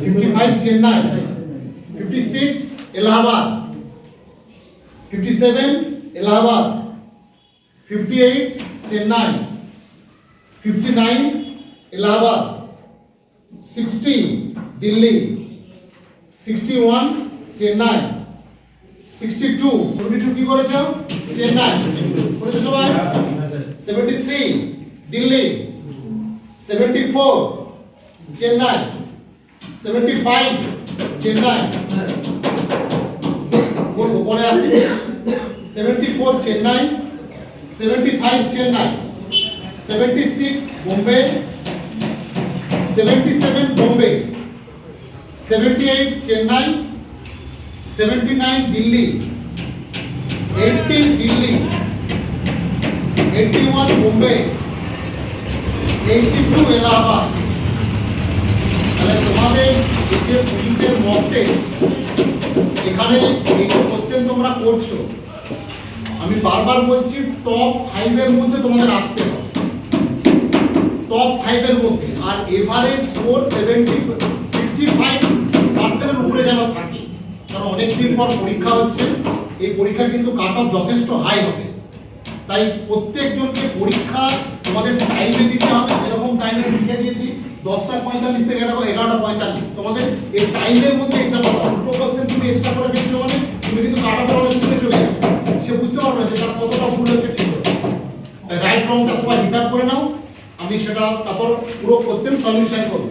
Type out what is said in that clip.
55 Chennai, 56 Allahabad, 57 Allahabad, 58 Chennai, 59 Allahabad, 60 Delhi, 61 Chennai, 62 22 কি করেছ চেন্নাই করেছ সবাই 73 দিল্লি 74 চেন্নাই 75 চেন্নাই বলবো পরে আসি 74 চেন্নাই 75 চেন্নাই 76 বোম্বে 77 বোম্বে 78 চেন্নাই 79 দিল্লি 80 দিল্লি 81 বোম্বে 82 এলাহাবাদ তাহলে তোমাদের এই যে পুলিশের মক এখানে এই যে কোশ্চেন তোমরা করছ, আমি বারবার বলছি টপ ফাইভের মধ্যে তোমাদের আসতে হবে। টপ ফাইভের মধ্যে, আর average score seventy sixty five পার্সেন্টের উপরে যেন থাকে। কারণ অনেক দিন পর পরীক্ষা হচ্ছে, এই পরীক্ষা কিন্তু কাট অফ যথেষ্ট হাই হবে। তাই প্রত্যেকজনকে পরীক্ষা তোমাদের টাইমে দিতে হবে। দশটা পঁয়তাল্লিশ থেকে এটা এগারোটা পঁয়তাল্লিশ। তোমাদের এই টাইমের মধ্যে হিসাব করো দুটো কোশ্চেন তুমি এক্সট্রা করে দিচ্ছো মানে তুমি কিন্তু কাটা পড়ানো শুনে চলে যাবে। সে বুঝতে পারবে না যে তার কতটা ভুল হচ্ছে ঠিক রাইট রংটা সবাই হিসাব করে নাও। আমি সেটা তারপর পুরো কোশ্চেন সলিউশন করব।